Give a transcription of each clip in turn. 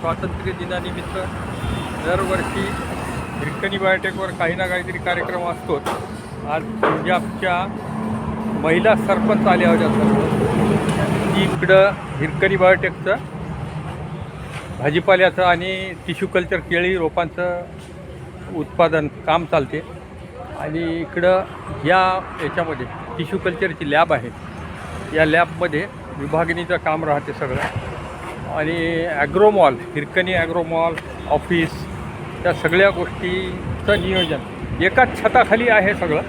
स्वातंत्र्य दिनानिमित्त दरवर्षी हिरकणी बायोटेकवर काही ना काहीतरी कार्यक्रम असतोच आज म्हणजे पंजाबच्या महिला सरपंच आल्या होत्या सर्व. ती इकडं हिरकणी बायोटेकचं भाजीपाल्याचं आणि टिश्यू कल्चर केळी रोपांचं उत्पादन काम चालते. आणि इकडं या याच्यामध्ये टिश्यू कल्चरची लॅब आहे. या लॅबमध्ये विभागणीचं काम राहते सगळं. आणि ॲग्रोमॉल हिरकणी ॲग्रोमॉल ऑफिस त्या सगळ्या गोष्टीचं नियोजन. एकाच छताखाली आहे सगळं.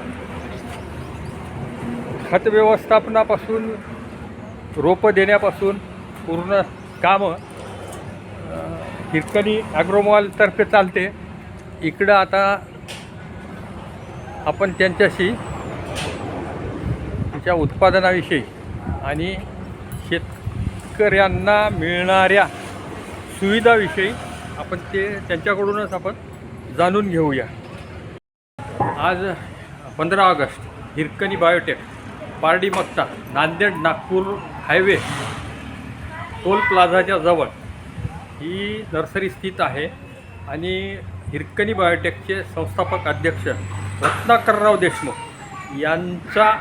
खत व्यवस्थापनापासून रोपं देण्यापासून पूर्ण कामं हिरकणी ॲग्रोमॉलतर्फे चालते. इकडं आता आपण त्यांच्याशी त्याच्या उत्पादनाविषयी आणि शेतकऱ्यांना मिळणाऱ्या सुविधाविषयी आपण ते त्यांच्याकडूनच आपण जाणून घेऊया. आज पंधरा August Hirkani biotech Pardi Makta Nanded Nagpur highway toll प्लाझाच्या जवळ ही नर्सरी स्थित आहे आणि हिरकणी बायोटेकचे संस्थापक अध्यक्ष रत्नाकरराव देशमुख यांचा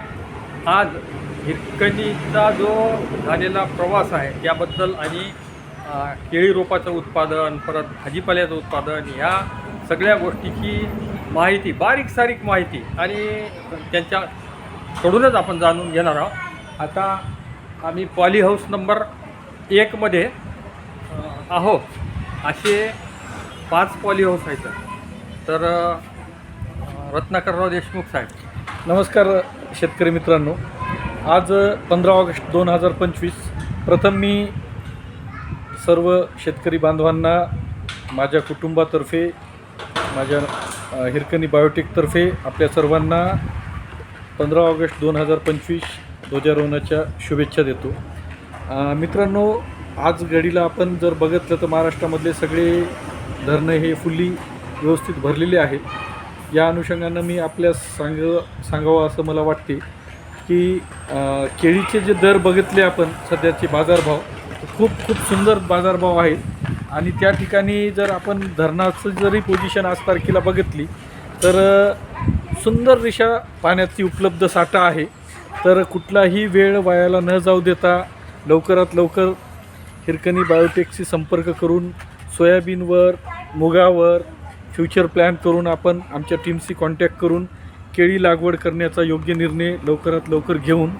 आज हिरकणीचा जो झालेला प्रवास आहे त्याबद्दल आणि केळी रोपाचं उत्पादन परत भाजीपाल्याचं उत्पादन ह्या सगळ्या गोष्टीची माहिती बारीक सारीक माहिती आणि त्यांच्याकडूनच आपण जाणून घेणार आहोत. आता आम्ही पॉली हाऊस नंबर एकमध्ये आहो असे पाच पॉली हाऊस आहेत. तर रत्नाकरराव देशमुख साहेब. नमस्कार शेतकरी मित्रांनो. आज पंधरा ऑगस्ट दोन हजार पंचवीस. प्रथम मी सर्व शेतकरी बांधवांना माझ्या कुटुंबातर्फे माझ्या हिरकणी बायोटेकतर्फे आपल्या सर्वांना पंधरा ऑगस्ट दोन हजार पंचवीस ध्वजारोहणाच्या शुभेच्छा देतो. मित्रांनो आज घडीला आपण जर बघितलं तर महाराष्ट्रामधले सगळे धरणं हे फुल्ली व्यवस्थित भरलेले आहेत. या अनुषंगानं मी आपल्या सांग सांगावं असं मला वाटते. की केळीचे जे दर बघितले आपण सध्याचे बाजारभाव खूप खूप सुंदर बाजारभाव आहेत. आणि त्या ठिकाणी जर आपण धरणाचं जरी पोझिशन आज तारखेला बघितली तर सुंदर दिशा पाण्याची उपलब्ध साठा आहे. तर कुठलाही वेळ वायाला न जाऊ देता लवकरात लवकर हिरकणी बायोटेकशी संपर्क करून सोयाबीनवर मुगावर फ्युचर प्लॅन करून आपण आमच्या टीमशी कॉन्टॅक्ट करून केळी लागवड करण्याचा योग्य निर्णय लवकरात लवकर घेऊन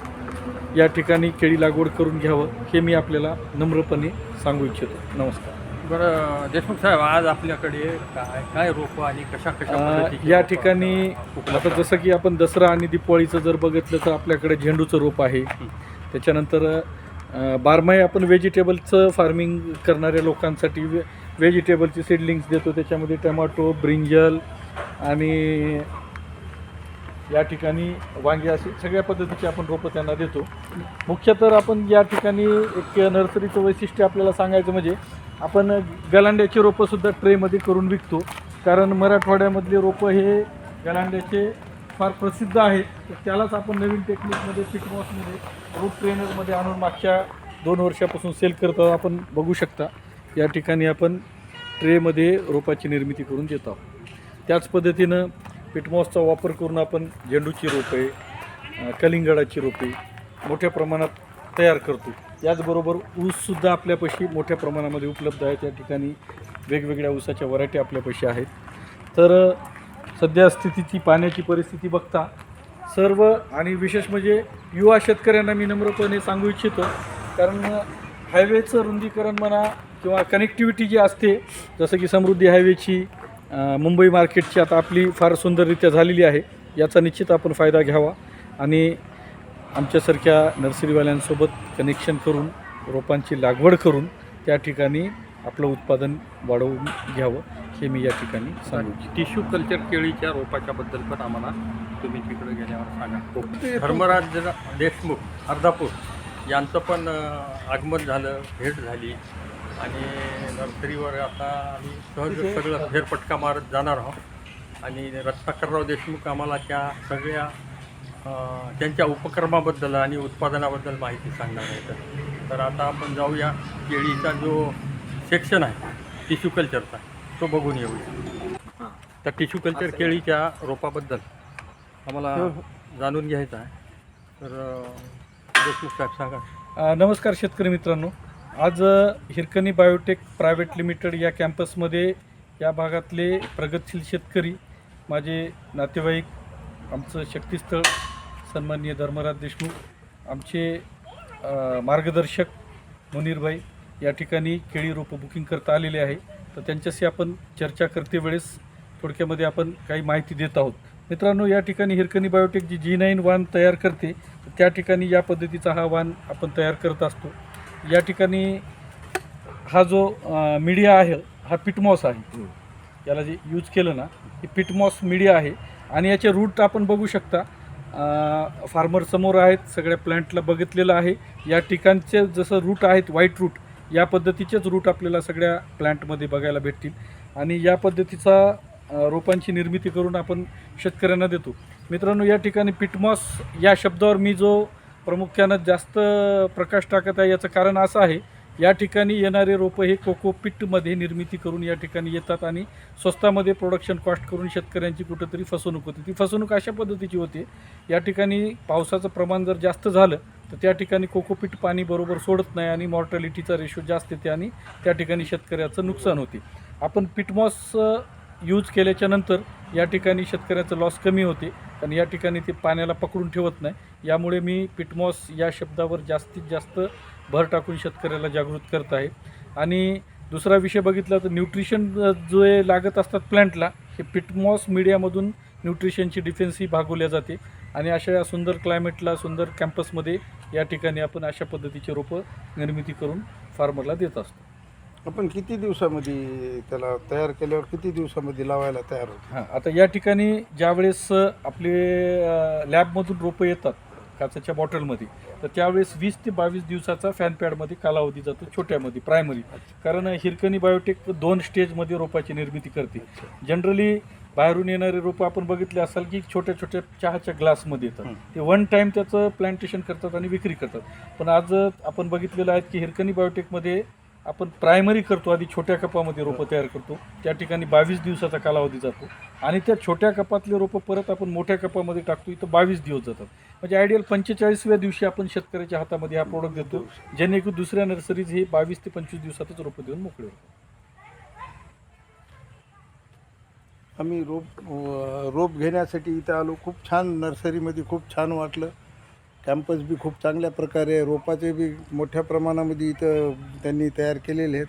या ठिकाणी केळी लागवड करून घ्यावं हे मी आपल्याला नम्रपणे सांगू इच्छितो. नमस्कार. बरं देशमुख साहेब आज आपल्याकडे काय काय रोपं आणि कशा कशा या ठिकाणी आता जसं की आपण दसरा आणि दिवाळीचं जर बघितलं तर आपल्याकडे झेंडूचं रोप आहे. त्याच्यानंतर बारमाही आपण व्हेजिटेबलचं फार्मिंग करणाऱ्या लोकांसाठी वे व्हेजिटेबलची सीडलिंग्स देतो. त्याच्यामध्ये टमॅटो ब्रिंजल आणि या ठिकाणी वांगे असे सगळ्या पद्धतीचे आपण रोपं त्यांना देतो. मुख्य तर आपण या ठिकाणी एक नर्सरीचं वैशिष्ट्य आपल्याला सांगायचं म्हणजे आपण गलांड्याची रोपंसुद्धा ट्रेमध्ये करून विकतो. कारण मराठवाड्यामधले रोपं हे गलांड्याचे फार प्रसिद्ध आहेत तर त्यालाच आपण नवीन टेक्निकमध्ये फिटमॉसमध्ये रूट ट्रेनरमध्ये आणून मागच्या दोन वर्षापासून सेल करतो आपण बघू शकता. या ठिकाणी आपण ट्रेमध्ये रोपाची निर्मिती करून देत आहोत. त्याच पद्धतीनं पिटमॉसचा वापर करून आपण झेंडूची रोपे कलिंगडाची रोपे मोठ्या प्रमाणात तयार करतो. याचबरोबर ऊससुद्धा आपल्यापाशी मोठ्या प्रमाणामध्ये उपलब्ध आहे त्या ठिकाणी वेगवेगळ्या ऊसाच्या व्हरायटी आपल्यापाशी आहेत. तर सध्या स्थितीची पाण्याची परिस्थिती बघता सर्व आणि विशेष म्हणजे युवा शेतकऱ्यांना मी नम्रपणे सांगू इच्छितो कारण हायवेचं रुंदीकरण म्हणा किंवा कनेक्टिव्हिटी जी असते जसं की समृद्धी हायवेची मुंबई मार्केटची आता आपली फार सुंदररित्या झालेली आहे. याचा निश्चित आपण फायदा घ्यावा आणि आमच्यासारख्या नर्सरीवाल्यांसोबत कनेक्शन करून रोपांची लागवड करून त्या ठिकाणी आपलं उत्पादन वाढवून घ्यावं हे मी या ठिकाणी सांगू टिश्यू कल्चर केळीच्या रोपाच्या बद्दल पण आम्हाला तुम्ही तिकडे गेल्यावर सांगा. धर्मराज देशमुख अर्धापूर यांचं पण आगमन झालं भेट झाली. आणि नर्सरीवर आता आम्ही सहज सगळं फेरपटका मारत जाणार आहोत. आणि रत्नाकरराव देशमुख आम्हाला त्या सगळ्या त्यांच्या उपक्रमाबद्दल आणि उत्पादनाबद्दल माहिती सांगणार आहेत. तर आता आपण जाऊया. केळीचा जो सेक्शन आहे टिश्यू कल्चरचा तो बघून येऊ हां त्या टिश्यू कल्चर केळीच्या रोपाबद्दल आम्हाला हो, जाणून घ्यायचं आहे. तर देशमुख साहेब सांगा. नमस्कार शेतकरी मित्रांनो. आज हिरकणी बायोटेक प्रायव्हेट लिमिटेड या कॅम्पसमध्ये या भागातले प्रगतशील शेतकरी माझे नातेवाईक आमचं शक्तीस्थळ सन्माननीय धर्मराज देशमुख आमचे मार्गदर्शक मुनीरभाई या ठिकाणी केळी रोपं बुकिंग करता आलेले आहे. तर त्यांच्याशी आपण चर्चा करते वेळेस थोडक्यामध्ये आपण काही माहिती देत आहोत. मित्रांनो या ठिकाणी Hirkani biotech G G nine वाण तयार करते त्या ठिकाणी या पद्धतीचा हा वाण आपण तयार करत असतो. या ठिकाणी हा जो मीडिया आहे हा पिटमॉस आहे. याला जे यूज केलं ना हे पिटमॉस मीडिया आहे. आणि याचे रूट आपण बघू शकता. फार्मर समोर आहेत सगळ्या प्लॅन्टला बघितलेलं आहे. या ठिकाणचे जसं रूट आहेत व्हाईट रूट या पद्धतीचेच रूट आपल्याला सगळ्या प्लॅन्टमध्ये बघायला भेटतील. आणि या पद्धतीचा रोपांची निर्मिती करून आपण शेतकऱ्यांना देतो. मित्रांनो या ठिकाणी पिटमॉस या शब्दावर मी जो प्रामुख्यानं जास्त प्रकाश टाकत आहे याचं कारण असं आहे या ठिकाणी येणारे रोपं हे कोकोपिटमध्ये निर्मिती करून या ठिकाणी येतात आणि स्वस्तामध्ये प्रोडक्शन कॉस्ट करून शेतकऱ्यांची कुठंतरी फसवणूक होते. ती फसवणूक अशा पद्धतीची होते या ठिकाणी पावसाचं प्रमाण जर जास्त झालं तर त्या ठिकाणी कोकोपीट पाणी बरोबर सोडत नाही आणि मॉर्टॅलिटीचा रेशो जास्त येते आणि त्या ठिकाणी शेतकऱ्याचं नुकसान होते. आपण पिटमॉस यूज केल्याच्यानंतर या ठिकाणी शेतकऱ्याचं लॉस कमी होते. कारण या ठिकाणी ते पाण्याला पकडून ठेवत नाही. यामुळे मी पिटमॉस या शब्दावर जास्तीत जास्त भर टाकून शेतकऱ्याला जागृत करत आहे. आणि दुसरा विषय बघितला तर न्यूट्रिशन जो हे लागत असतात प्लॅन्टला हे पिटमॉस मीडियामधून न्यूट्रिशनची डिफेन्सही भागवल्या जाते. आणि अशा या सुंदर क्लायमेटला सुंदर कॅम्पसमध्ये या ठिकाणी आपण अशा पद्धतीचे रोपं निर्मिती करून फार्मरला देत असतो. आपण किती दिवसामध्ये त्याला तयार केल्यावर किती दिवसामध्ये लावायला तयार होतो? हां आता या ठिकाणी ज्यावेळेस आपले अ, लॅबमधून रोपं येतात काचेच्या बॉटलमध्ये तर त्यावेळेस वीस ते बावीस दिवसाचा फॅन पॅडमध्ये कालावधी जातो छोट्यामध्ये प्रायमरी कारण हिरकणी बायोटेक दोन स्टेजमध्ये रोपाची निर्मिती करते. जनरली बाहेरून येणारे रोपं आपण बघितले असाल की छोट्या छोट्या चहाच्या ग्लासमध्ये येतात. ते वन टाईम त्याचं प्लांटेशन करतात आणि विक्री करतात. पण आज आपण बघितलेलं आहे की हिरकणी बायोटेकमध्ये आपण प्रायमरी करतो आधी छोट्या कपामध्ये रोपं तयार करतो. त्या ठिकाणी बावीस दिवसाचा कालावधी जातो. आणि त्या छोट्या कपातले रोपं परत आपण मोठ्या कपामध्ये टाकतो इथं बावीस दिवस जातात. म्हणजे आयडियल पंचेचाळीसव्या दिवशी आपण शेतकऱ्याच्या हातामध्ये हा प्रोडक्ट देतो जेणेकरून दुसऱ्या नर्सरीज हे बावीस ते पंचवीस दिवसातच रोपं देऊन मोकळे होतात. आम्ही रोप रोप घेण्यासाठी इथं आलो. खूप छान नर्सरीमध्ये खूप छान वाटलं. कॅम्पस बी खूप चांगल्या प्रकारे रोपाचे बी मोठ्या प्रमाणामध्ये इथं त्यांनी तयार केलेले आहेत.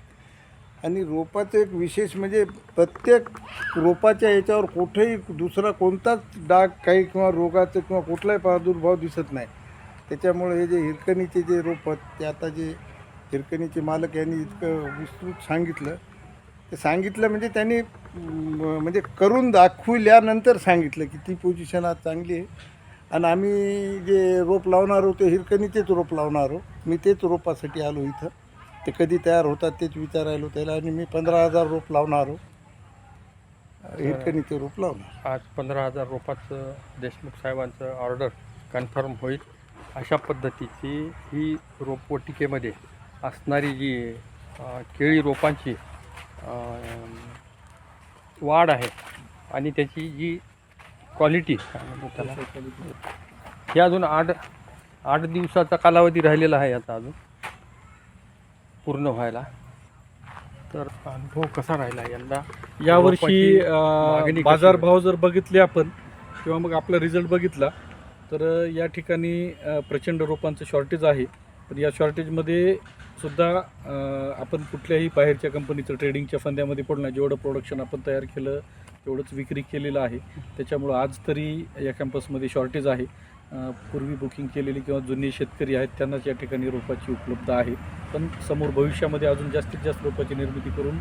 आणि रोपाचं एक विशेष म्हणजे प्रत्येक रोपाच्या याच्यावर कुठेही दुसरा कोणताच डाग काही किंवा रोगाचं किंवा कुठलाही प्रादुर्भाव दिसत नाही. त्याच्यामुळे हे जे हिरकणीचे जे रोप ते आता जे हिरकणीचे मालक यांनी इतकं विस्तृत सांगितलं. ते सांगितलं म्हणजे त्यांनी म्हणजे करून दाखवल्यानंतर सांगितलं की ती पोझिशन आज चांगली आहे. आणि आम्ही जे रोप लावणार होतो हिरकणीचेच रोप लावणार आहो मी तेच रोपासाठी आलो इथं. ते कधी तयार होतात तेच विचारायलो त्याला आणि मी पंधरा हजार रोप लावणार आहो हिरकणीचे रोप लावणार. आज पंधरा हजार रोपाचं देशमुख साहेबांचं ऑर्डर कन्फर्म होईल. अशा पद्धतीची ही रोपवाटिकेमध्ये असणारी जी केळी रोपांची वाढ आहे आणि त्याची जी क्वालिटी हे अजून आठ आठ दिवसाचा कालावधी राहिलेला आहे आता अजून. पूर्ण व्हायला. तर अनुभव कसा राहिला यंदा? यावर्षी बाजारभाव जर बघितले आपण किंवा मग आपला रिझल्ट बघितला तर या ठिकाणी प्रचंड रोपांचं शॉर्टेज आहे. पण या शॉर्टेजमध्ये सुद्धा आपण कुठल्याही बाहेरच्या कंपनीचं ट्रेडिंगच्या फंद्यामध्ये पडलं जेवढं प्रोडक्शन आपण तयार केलं तेवढंच विक्री केलेलं आहे. त्याच्यामुळं आज तरी या कॅम्पसमध्ये शॉर्टेज आहे. पूर्वी बुकिंग केलेली किंवा जुने शेतकरी आहेत त्यांनाच या ठिकाणी रोपाची उपलब्ध आहे. पण समोर भविष्यामध्ये अजून जास्तीत जास्त रोपाची निर्मिती करून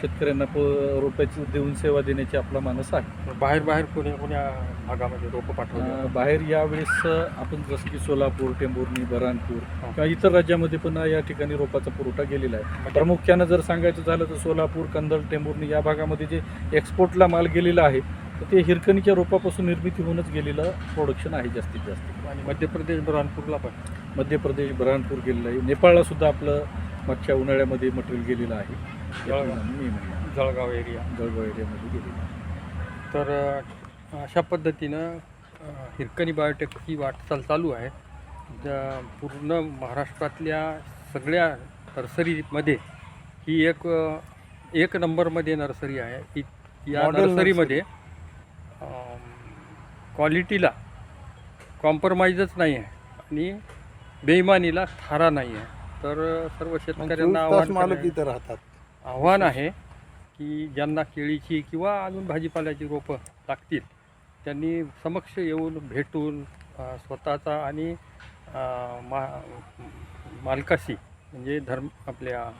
शेतकऱ्यांना प रोपाची देऊन सेवा देण्याची आपला मानस आहे. बाहेर बाहेर कोण्या कोण्या भागामध्ये रोपं पाठवले अं, बाहेर यावेळेस आपण जसं की सोलापूर टेंभुर्णी बऱ्हाणपूर हा. किंवा इतर राज्यामध्ये पण या ठिकाणी रोपाचा पुरवठा गेलेला आहे. प्रामुख्यानं जर सांगायचं झालं तर सोलापूर कंदल टेंभुर्णी या भागामध्ये जे एक्सपोर्टला माल गेलेला आहे तर ते हिरकणीच्या रोपापासून निर्मिती होऊनच गेलेलं प्रोडक्शन आहे जास्तीत जास्त. आणि मध्य प्रदेश बुरहानपूरला पण? मध्य प्रदेश बऱ्हाणपूर गेलेलं आहे. नेपाळला सुद्धा आपलं मागच्या उन्हाळ्यामध्ये मटेरियल गेलेलं आहे. जळगाव. मे महिन्यात जळगाव एरिया जळगाव एरियामध्ये गेलेली. तर अशा पद्धतीनं हिरकणी बायोटेक ही वाटचाल चालू आहे. ज- पूर्ण महाराष्ट्रातल्या सगळ्या नर्सरीमध्ये ही एक एक नंबरमध्ये नर्सरी आहे. ही या Model नर्सरीमध्ये क्वालिटीला कॉम्प्रोमाइजच नाही आहे आणि बेईमानीला थारा नाही आहे. तर सर्व शेतकऱ्यांना चोवीस तास आव्हान मालक करायचं- इथं राहतात. आव्हान आहे की ज्यांना केळीची किंवा अजून भाजीपाल्याची रोपं लागतील त्यांनी समक्ष येऊन भेटून स्वतःचा आणि मा मालकाशी म्हणजे धर्म आपल्या.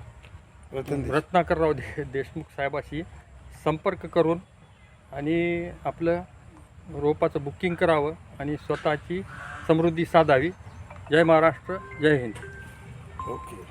रत्नाकरराव दे देशमुख साहेबाशी संपर्क करून आणि आपलं रोपाचं बुकिंग करावं आणि स्वतःची समृद्धी साधावी. जय महाराष्ट्र जय हिंद. ओके.